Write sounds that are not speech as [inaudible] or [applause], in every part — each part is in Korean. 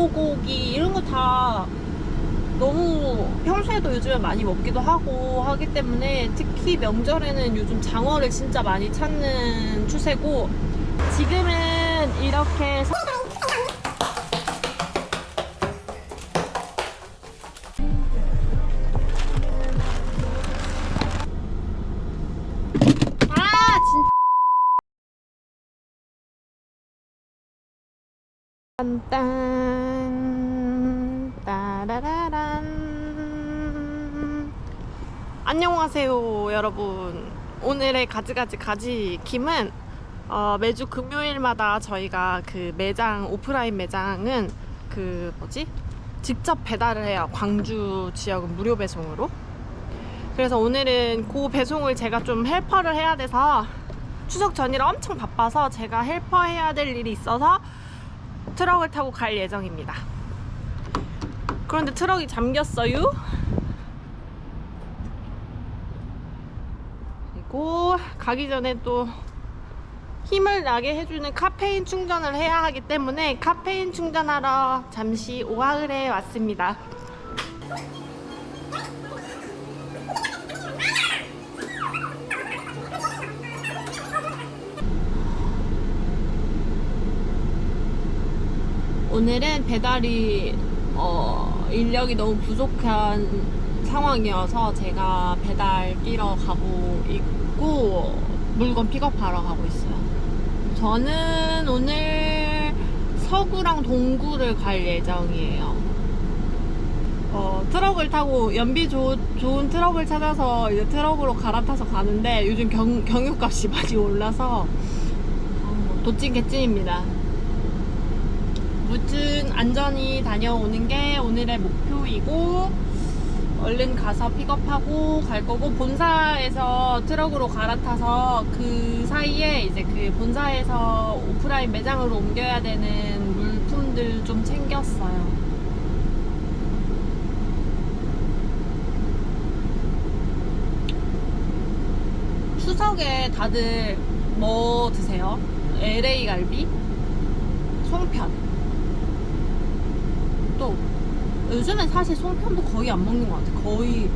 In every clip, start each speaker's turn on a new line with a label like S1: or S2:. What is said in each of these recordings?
S1: 소고기 이런 거 다 너무 평소에도 요즘에 많이 먹기도 하고 하기 때문에 특히 명절에는 요즘 장어를 진짜 많이 찾는 추세고 지금은 이렇게 서- 아 진짜. 딴 안녕하세요 여러분 오늘의 가지가지 가지 김은 어, 매주 금요일마다 저희가 그 매장 오프라인 매장은 그 뭐지 직접 배달을 해요 광주 지역은 무료 배송으로 그래서 오늘은 그 배송을 제가 좀 헬퍼를 해야 돼서 추석 전이라 엄청 바빠서 제가 헬퍼 해야 될 일이 있어서 트럭을 타고 갈 예정입니다. 그런데 트럭이 잠겼어요. 그리고 가기 전에 또 힘을 나게 해주는 카페인 충전을 해야 하기 때문에 카페인 충전하러 잠시 오하을에 왔습니다. 오늘은 배달이 어, 인력이 너무 부족한 상황이어서 제가 배달 뛰러 가고 있고 물건 픽업하러 가고 있어요. 저는 오늘 서구랑 동구를 갈 예정이에요. 어, 트럭을 타고 연비 좋, 좋은 트럭을 찾아서 이제 트럭으로 갈아타서 가는데 요즘 경, 경유값이 [laughs] 많이 올라서 어, 도찐 개찐입니다. 무튼 안전히 다녀오는 게 오늘의 목표이고 얼른 가서 픽업하고 갈 거고 본사에서 트럭으로 갈아타서 그 사이에 이제 그 본사에서 오프라인 매장으로 옮겨야 되는 물품들 좀 챙겼어요. 추석에 다들 뭐 드세요? LA 갈비? 송편? 또 요즘엔 사실 송편도 거의 안 먹는 것 같아. 거의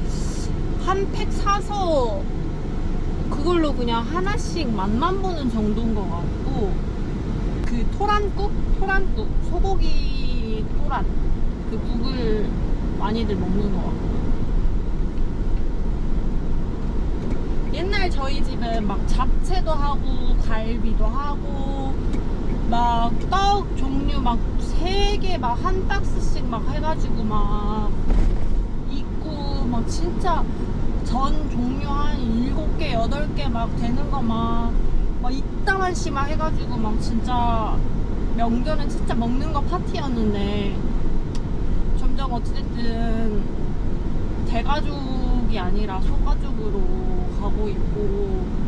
S1: 한 팩 사서 그걸로 그냥 하나씩 맛만 보는 정도인 것 같고 그 토란국? 토란국 소고기 토란 그 국을 많이들 먹는 것 같고 옛날 저희 집은 막 잡채도 하고 갈비도 하고 막 떡 종류 막 세 개 막 한 박스씩 막 해가지고 막 있고 막 진짜 전 종류 한 일곱 개 여덟 개 막 되는 거 막 막 이따만씩 막 해가지고 막 진짜 명절은 진짜 먹는 거 파티였는데 점점 어찌됐든 대가족이 아니라 소가족으로 가고 있고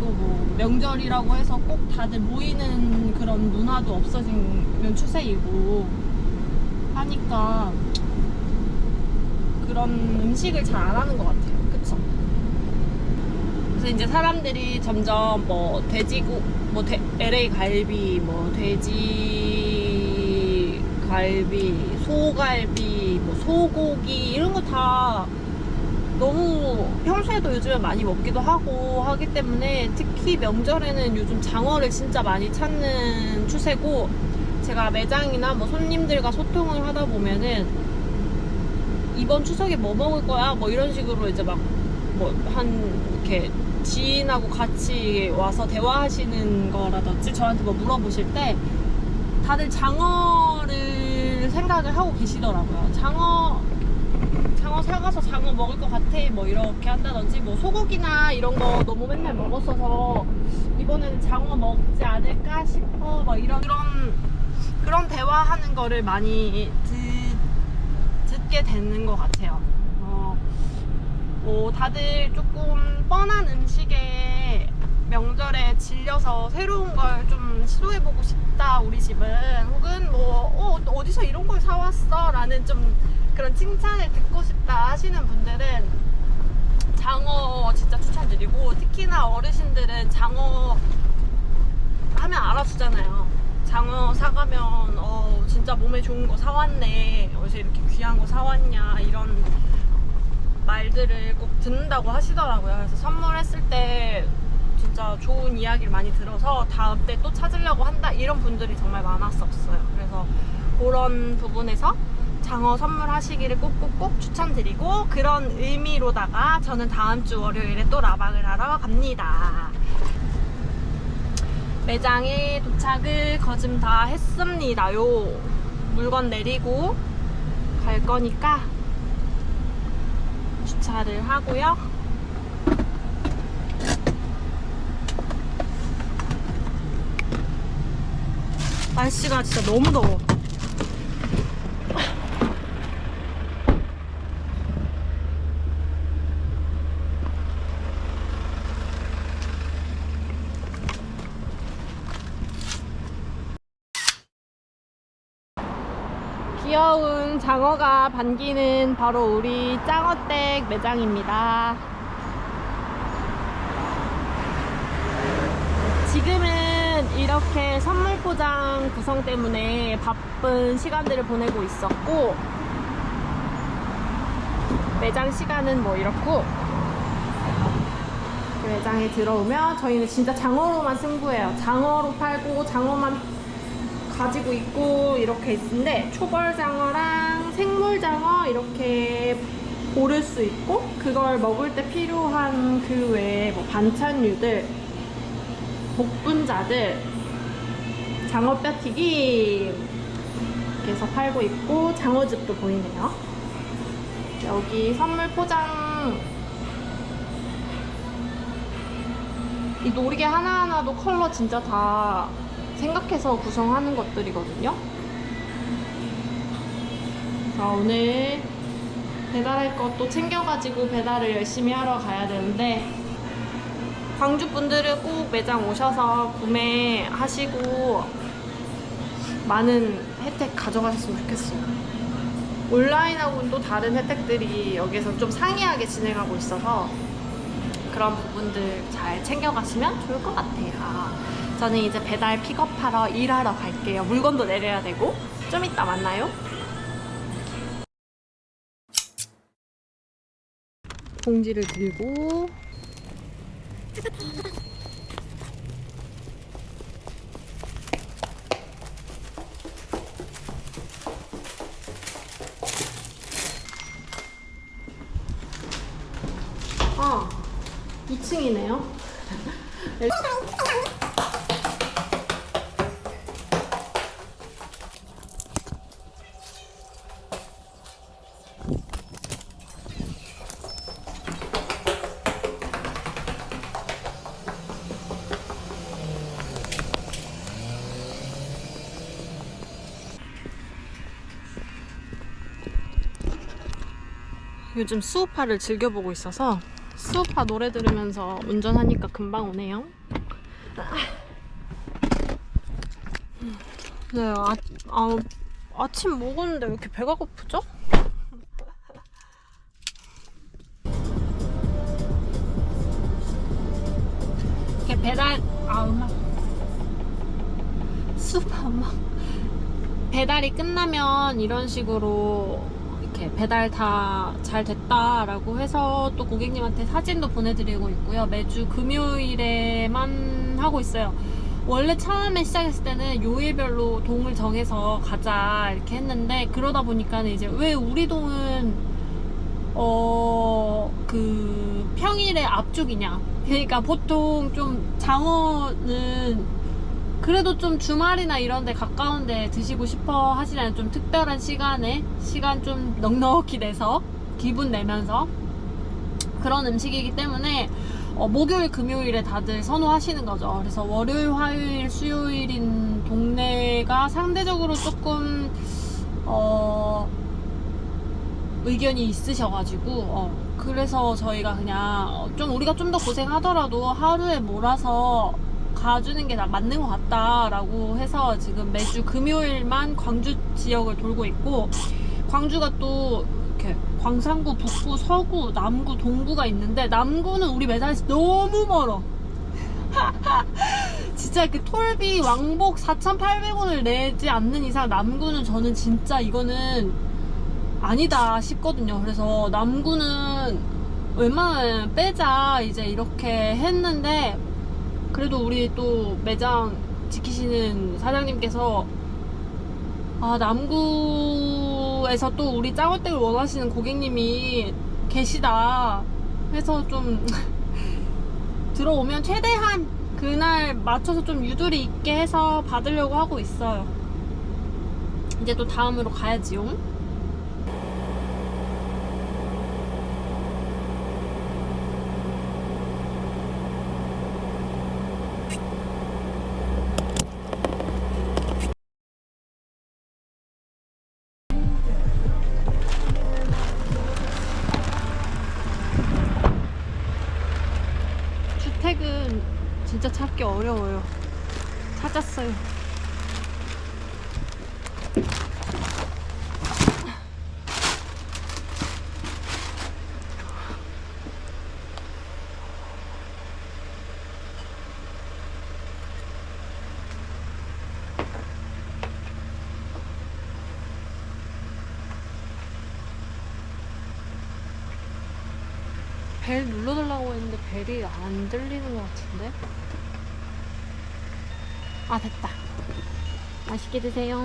S1: 또 뭐 명절이라고 해서 꼭 다들 모이는 그런 문화도 없어지는 추세이고 하니까 그런 음식을 잘 안 하는 것 같아요. 그쵸? 그래서 이제 사람들이 점점 뭐 돼지고 뭐 돼- LA 갈비 뭐 돼지 갈비 소갈비 뭐 소고기 이런 거 다 너무 평소에도 요즘에 많이 먹기도 하고 하기 때문에 특히 명절에는 요즘 장어를 진짜 많이 찾는 추세고 제가 매장이나 뭐 손님들과 소통을 하다 보면은 이번 추석에 뭐 먹을 거야 뭐 이런 식으로 이제 막 뭐 한 이렇게 지인하고 같이 와서 대화하시는 거라든지 저한테 뭐 물어보실 때 다들 장어를 생각을 하고 계시더라고요. 장어 장어 사가서 장어 먹을 것 같아 뭐 이렇게 한다든지 뭐 소고기나 이런 거 너무 맨날 먹었어서 이번에는 장어 먹지 않을까 싶어 뭐 이런 그런 그런 대화하는 거를 많이 듣, 듣게 되는 것 같아요. 어, 뭐 다들 조금 뻔한 음식에 명절에 질려서 새로운 걸 좀 시도해보고 싶다 우리 집은 혹은 뭐 어, 어디서 이런 걸 사왔어 라는 좀 그런 칭찬을 듣고 싶다 하시는 분들은 장어 진짜 추천드리고 특히나 어르신들은 장어 하면 알아주잖아요 장어 사가면 어 진짜 몸에 좋은 거 사왔네. 어디서 이렇게 귀한 거 사왔냐 이런 말들을 꼭 듣는다고 하시더라고요. 그래서 선물했을 때 진짜 좋은 이야기를 많이 들어서 다음 때 또 찾으려고 한다 이런 분들이 정말 많았었어요. 그래서 그런 부분에서 장어 선물하시기를 꼭꼭꼭 추천드리고 그런 의미로다가 저는 다음 주 월요일에 또 라방을 하러 갑니다. 매장에 도착을 거즘 다 했습니다요. 물건 내리고 갈 거니까 주차를 하고요. 날씨가 진짜 너무 더워. 귀여운 장어가 반기는 바로 우리 짱어댁 매장입니다. 지금은 이렇게 선물 포장 구성 때문에 바쁜 시간들을 보내고 있었고, 매장 시간은 뭐 이렇고, 그 매장에 들어오면 저희는 진짜 장어로만 승부해요. 장어로 팔고, 장어만 가지고 있고 이렇게 있는데 초벌장어랑 생물장어 이렇게 고를 수 있고 그걸 먹을 때 필요한 그 외에 뭐 반찬류들 복분자들 장어뼈튀김 해서 팔고 있고 장어즙도 보이네요. 여기 선물 포장. 이 놀이개 하나하나도 컬러 진짜 다 생각해서 구성하는 것들이거든요. 자, 오늘 배달할 것도 챙겨가지고 배달을 열심히 하러 가야 되는데, 광주 분들은 꼭 매장 오셔서 구매하시고, 많은 혜택 가져가셨으면 좋겠어요. 온라인하고는 또 다른 혜택들이 여기서 좀 상이하게 진행하고 있어서, 그런 부분들 잘 챙겨가시면 좋을 것 같아요. 저는 이제 배달 픽업하러 일하러 갈게요. 물건도 내려야 되고. 좀 이따 만나요. 봉지를 들고 아, 2층이네요. [laughs] [laughs] 요즘 수우파를 즐겨보고 있어서 수우파 노래 들으면서 운전하니까 금방 오네요. 네, 아, 아, 아침 먹었는데 왜 이렇게 배가 고프죠? 이렇게 배달, 아, 음악. 수우파 음악. 배달이 끝나면 이런 식으로 이렇게 배달 다 잘 됐다라고 해서 또 고객님한테 사진도 보내드리고 있고요. 매주 금요일에만 하고 있어요. 원래 처음에 시작했을 때는 요일별로 동을 정해서 가자 이렇게 했는데 그러다 보니까 이제 왜 우리 동은 어 그 평일에 앞쪽이냐 그러니까 보통 좀 장어는 그래도 좀 주말이나 이런 데 가까운 데 드시고 싶어 하시는 좀 특별한 시간에 시간 좀 넉넉히 내서 기분 내면서 그런 음식이기 때문에 어, 목요일 금요일에 다들 선호하시는 거죠. 그래서 월요일 화요일 수요일인 동네가 상대적으로 조금 어 의견이 있으셔가지고 어, 그래서 저희가 그냥 어, 좀 우리가 좀 더 고생하더라도 하루에 몰아서 가주는 게 나- 맞는 것 같다라고 해서 지금 매주 금요일만 광주 지역을 돌고 있고 광주가 또 이렇게 광산구, 북구, 서구, 남구, 동구가 있는데 남구는 우리 매장에서 너무 멀어. [laughs] 진짜 그 톨비 왕복 4,800원을 내지 않는 이상 남구는 저는 진짜 이거는 아니다 싶거든요. 그래서 남구는 웬만하면 빼자 이제 이렇게 했는데 그래도 우리 또 매장 지키시는 사장님께서 아 남구에서 또 우리 짱어댁을 원하시는 고객님이 계시다 해서 좀 [laughs] 들어오면 최대한 그날 맞춰서 좀 유도리 있게 해서 받으려고 하고 있어요. 이제 또 다음으로 가야지요. 진짜 찾기 어려워요. 찾았어요. 벨 했는데 벨이 안 들리는 것 같은데? 아 됐다 맛있게 드세요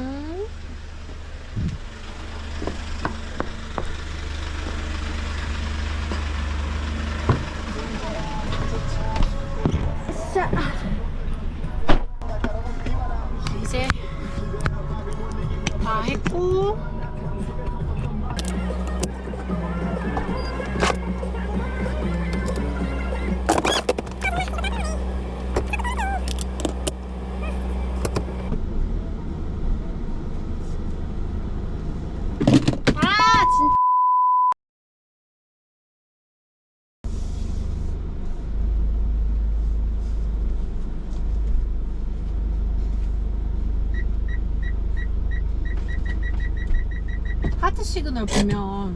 S1: 시그널 보면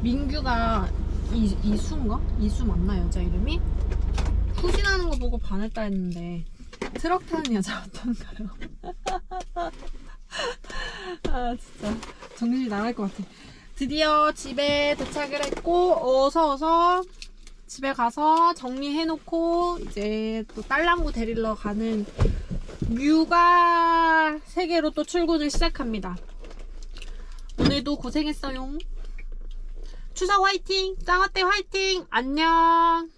S1: 민규가 이, 이수인가? 이수 맞나 여자 이름이? 후진하는 거 보고 반했다 했는데 트럭 타는 여자 [laughs] 어떤가요? 아 진짜 정신이 나갈 것 같아. 드디어 집에 도착을 했고 어서 어서 집에 가서 정리해놓고 이제 또 딸랑구 데리러 가는 육아 세계로 또 출근을 시작합니다. 오늘도 고생했어요. 추석 화이팅! 짱어때 화이팅! 안녕!